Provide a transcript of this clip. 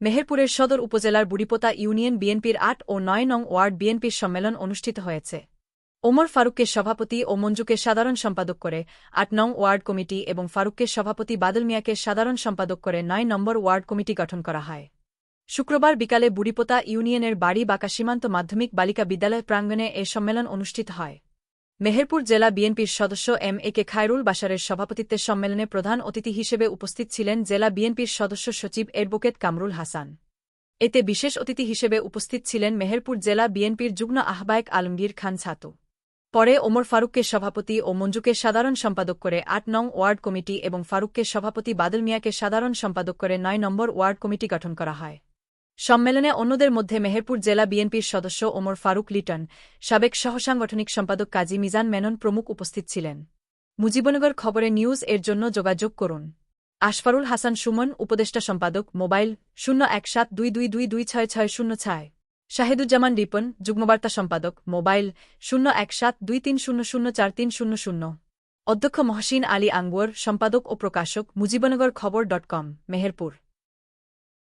মেহেরপুরের সদর উপজেলার বুড়িপোতা ইউনিয়ন বিএনপির আট ও নয় নং ওয়ার্ড বিএনপির সম্মেলন অনুষ্ঠিত হয়েছে। ওমর ফারুককে সভাপতি ও মঞ্জুকে সাধারণ সম্পাদক করে আট নং ওয়ার্ড কমিটি এবং ফারুককে সভাপতি বাদল মিয়াকে সাধারণ সম্পাদক করে নয় নম্বর ওয়ার্ড কমিটি গঠন করা হয়। শুক্রবার বিকালে বুড়িপোতা ইউনিয়নের বাড়ি বাঁকা সীমান্ত মাধ্যমিক বালিকা বিদ্যালয় প্রাঙ্গণে এ সম্মেলন অনুষ্ঠিত হয়। মেহেরপুর জেলা বিএনপির সদস্য এম এ কে খায়রুল বাসারের সভাপতিত্বে সম্মেলনে প্রধান অতিথি হিসেবে উপস্থিত ছিলেন জেলা বিএনপির সদস্য সচিব এডভোকেট কামরুল হাসান। এতে বিশেষ অতিথি হিসেবে উপস্থিত ছিলেন মেহেরপুর জেলা বিএনপির যুগ্ম আহ্বায়ক আলমগীর খান ছাতু। পরে ওমর ফারুককে সভাপতি ও মঞ্জুকে সাধারণ সম্পাদক করে আট নং ওয়ার্ড কমিটি এবং ফারুককে সভাপতি বাদল মিয়াকে সাধারণ সম্পাদক করে নয় নম্বর ওয়ার্ড কমিটি গঠন করা হয়। সম্মেলনে অন্যদের মধ্যে মেহেরপুর জেলা বিএনপির সদস্য ওমর ফারুক লিটন, সাবেক সহসাংগঠনিক সম্পাদক কাজী মিজান মেনন প্রমুখ উপস্থিত ছিলেন। মুজিবনগর খবরে নিউজ এর জন্য যোগাযোগ করুন। আশফারুল হাসান সুমন, উপদেষ্টা সম্পাদক, মোবাইল শূন্য এক সাত দুই দুই দুই দুই ছয় ছয় শূন্য ছয়। শাহিদুজ্জামান রিপন, যুগ্মবার্তা সম্পাদক, মোবাইল শূন্য এক সাত দুই তিন শূন্য শূন্য চার তিন শূন্য শূন্য। অধ্যক্ষ মহসিন আলী আঙ্গুয়ার, সম্পাদক ও প্রকাশক, মুজিবনগর খবর ডট কম, মেহেরপুর।